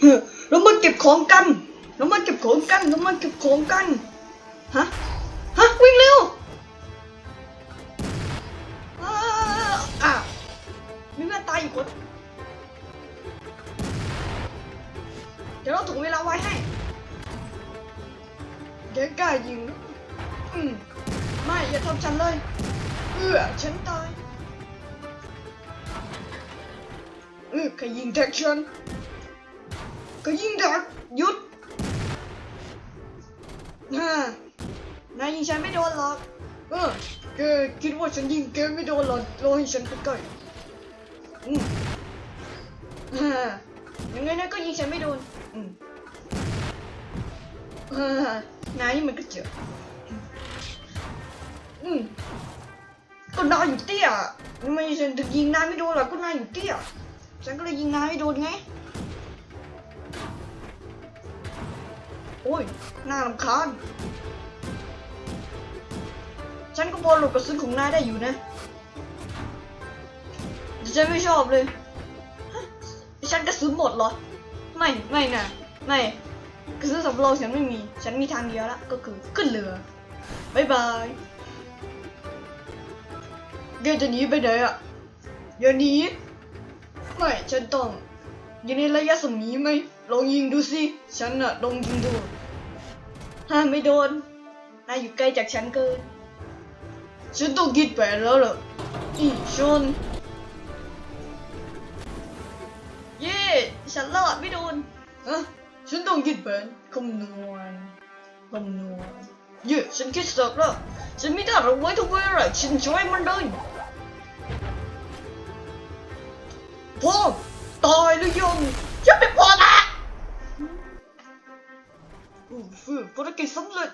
เฮ้อเรามาเก็บของกัน เรามาเก็บของกัน เรามาเก็บของกัน ฮะ ฮะ วิ่งเร็วอ้าวอะมีแม่ตายอยู่คน เดี๋ยวเราถ่วงเวลาไว้ให้แกกล้ายิงอืมไม่อย่าทำฉันเลย เอื้อฉันตาย เออใครยิงแท็กฉัน ก็ยิงดักหยุดฮ่านายยิงฉันไม่โดนหรอก เออแกคิดว่าฉันยิงแกไม่โดนหรอกรอให้ฉันไปใกล้อืมฮ่ายังไงนะก็ยิงฉันไม่โดน อืมฮ่านายนี่มันก็เจออืมก็นายอยู่เตี้ยทำไมฉันถึงยิงนายไม่โดนล่ะก็นายอยู่เตี้ยฉันก็เลยยิงนายไม่โดนไง อ้ยน่ารำคาญ ฉันก็พอหลบกระสุนของนายได้อยู่นะแต่ฉันไม่ชอบเลยฉันกระสุนหมดเหรอ ไม่ไม่นะไม่กระสุนสำรองฉันไม่มี ฉันมีทางเดียวละก็คือขึ้นเรือบายบายแกจะหนีไปไหนอะอย่าหนีไม่ฉันต้อง อยู่ในระยะสมีไหมลองยิงดูสิฉันน่ะลองยิงดูฮะไม่โดนนายอยู่ไกลจากฉันเกินฉันต้องคิดแผนแล้วเหรออีชนเย่ฉันรอดไม่โดนฮะฉันต้องคิดแผนคำนวณคำนวณเย่ฉันคิดสร็จแล้วฉันไม่ได้เอาไว้ทุกเวลาฉันช่วยมันเลยพ่อ ตายหรือยังฉันเป็นพอนะอู้ฟูภารกิจสำเร็จ